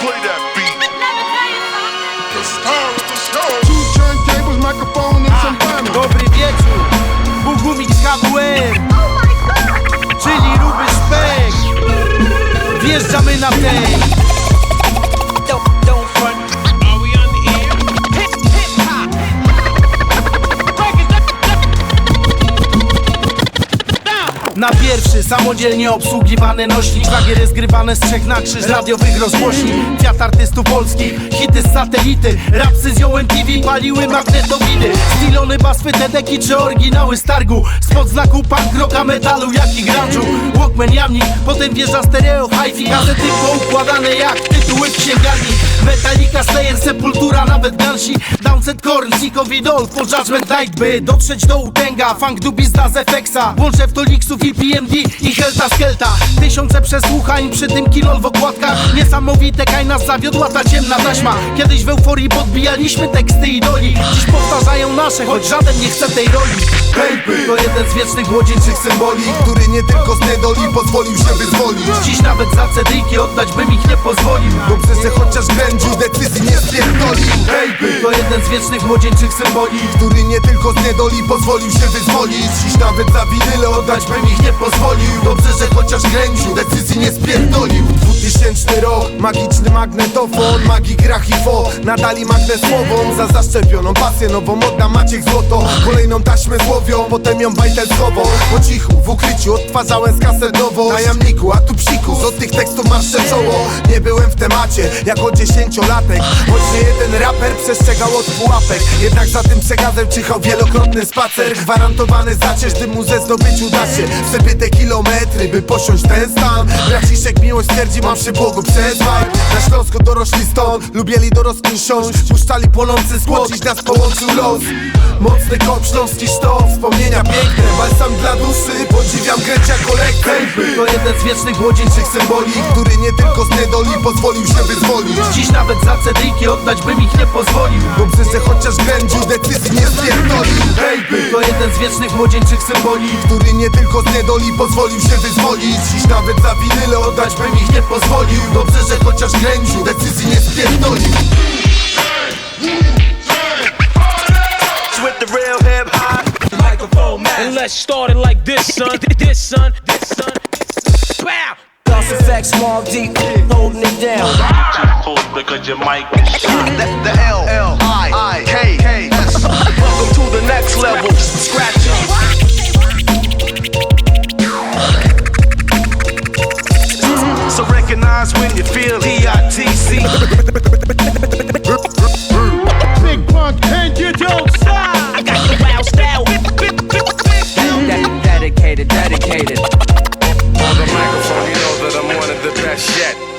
play that beat. Dobry wieczór, Bóg gumić z Na pierwszy samodzielnie obsługiwany nośnik Szlagiery zgrywane z trzech na krzyż radiowych rozgłośni. Kwiat artystów polskich, hity z satelity. Rapsy z ją MTV paliły magnetowidy Stilony, baswy, tedeki czy oryginały z targu. Spod znaku punk, rocka, metalu jak i grunge'u. Walkman, jamnik, potem wjeżdża stereo Hi-fi, gazety poukładane jak tytuły w księgarni Metallica, Slayer, Sepultura, nawet Gansi Downset, Korn, Zico, Vidol Po Judgment Night, by dotrzeć do Utenga Funk, Dubizda z FX-a Łączę w to Lixów i PMD i Helta Skelta. Tysiące przesłuchań, przy tym kilol w okładkach. Niesamowite, kaj nas zawiodła ta ciemna taśma. Kiedyś w euforii podbijaliśmy teksty idoli. Dziś powtarzają nasze, choć żaden nie chce tej roli. Baby to jeden z wiecznych młodzieńczych symboli Który nie tylko z niedoli pozwolił się wyzwolić. Dziś nawet za cedyki oddać bym ich pozwolił. Że chociaż grędził decyzji nie spierdolił. Baby! To jeden z wiecznych młodzieńczych symboli. Który nie tylko z niedoli pozwolił się wyzwolić. Dziś nawet za winyle oddać bym ich nie pozwolił. Dobrze, że chociaż grędził decyzji nie spierdolił 2000 rok, magiczny magnetofon Magii grach i fo, nadali magnę słowom Za zaszczepioną pasję nową. Odda Maciek złoto Kolejną taśmę złowią, potem ją bajtel schował Po cichu, w ukryciu odtwarzałem z kasetową. Na jamniku, a tu psiku, z od tych tekstów marsze czoło Nie byłem w temacie, jako dziesięciolatek. Choć nie jeden raper przestrzegał od pułapek. Jednak za tym przekazem czyhał wielokrotny spacer. Gwarantowany zacierz dymu ze zdobyciu da się. Sobie te kilometry, by posiąść ten stan Braciszek miłość twierdzi, mam się Bogu przezwać Na Śląsku dorośli stąd, lubieli dorosłym siąść. Puszczali płonący skłon, dziś nas połączył los. Mocny kop, śląski wspomnienia piękne. Balsam dla duszy, podziwiam Grecia kolekcję. To jeden z wiecznych młodzieńczych symboli Który nie tylko z niedoli pozwolił się wyzwolić. Dziś nawet za cedyki oddać bym ich nie pozwolił. Dobrze, że chociaż grędził decyzji nie spierdolił. To jeden z wiecznych młodzieńczych symboli Który nie tylko z niedoli pozwolił się wyzwolić. Dziś nawet za winyle oddać bym ich nie pozwolił Dobrze, że chociaż grędził decyzji nie spierdolił With the real hip hop. Microphone And let's start it like this, son. This, son. This, son. Bow. Lost effect, small deep, holding it down. too close because your mic is shot. The L, L dedicated, dedicated. On the microphone, you know that I'm one of the best yet.